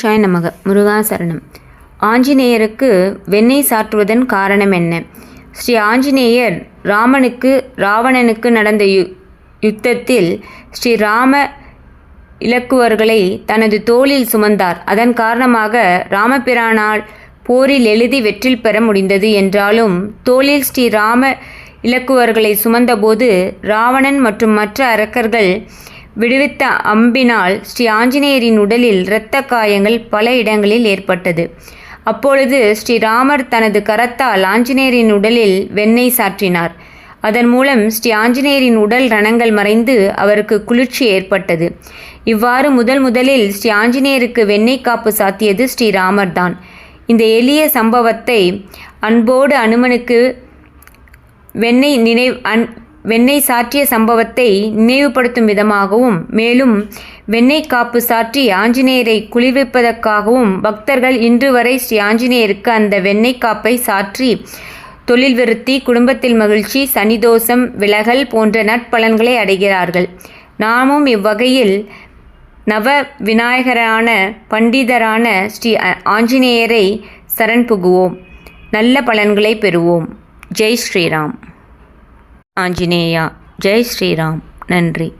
ஷாய் நமக. முருகாசரணம் ஆஞ்சநேயருக்கு வெண்ணெய் சாற்றுவதன் காரணம் என்ன? ஸ்ரீ ஆஞ்சநேயர் ராமனுக்கு ராவணனுக்கு நடந்த யு யுத்தத்தில் ஸ்ரீ ராம இலக்குவர்களை தனது தோளில் சுமந்தார். அதன் காரணமாக ராமபிரானால் போரில் எழுதி வெற்றில் பெற முடிந்தது என்றாலும் தோளில் ஸ்ரீ ராம இலக்குவர்களை சுமந்தபோது ராவணன் மற்றும் மற்ற அரக்கர்கள் விடுவித்த அம்பினால் ஸ்ரீ ஆஞ்சநேயரின் உடலில் இரத்த காயங்கள் பல இடங்களில் ஏற்பட்டது. அப்பொழுது ஸ்ரீராமர் தனது கரத்தால் ஆஞ்சநேயரின் உடலில் வெண்ணெய் சாற்றினார். அதன் மூலம் ஸ்ரீ ஆஞ்சநேயரின் உடல் ரணங்கள் மறைந்து அவருக்கு குளிர்ச்சி ஏற்பட்டது. இவ்வாறு முதல் முதலில் ஸ்ரீ ஆஞ்சநேயருக்கு வெண்ணெய் காப்பு சாத்தியது ஸ்ரீராமர் தான். இந்த எளிய சம்பவத்தை அன்போடு அனுமனுக்கு வெண்ணெய் நினைவு அன் வெண்ணெய் சாற்றிய சம்பவத்தை நினைவுபடுத்தும் விதமாகவும் மேலும் வெண்ணெய் காப்பு சாற்றி ஆஞ்சநேயரை குளிர்விப்பதற்காகவும் பக்தர்கள் இன்று வரை ஸ்ரீ ஆஞ்சநேயருக்கு அந்த வெண்ணெய் காப்பை சாற்றி தொழில் விருத்தி குடும்பத்தில் மகிழ்ச்சி சனிதோஷம் விலகல் போன்ற நற்பலன்களை அடைகிறார்கள். நாமும் இவ்வகையில் நவ விநாயகரான பண்டிதரான ஸ்ரீ அ- ஆஞ்சநேயரை சரண் புகுவோம். நல்ல பலன்களை பெறுவோம். ஜெய் ஸ்ரீராம். ஆஞ்சநேயா. ஜெய் ஸ்ரீராம். நன்றி.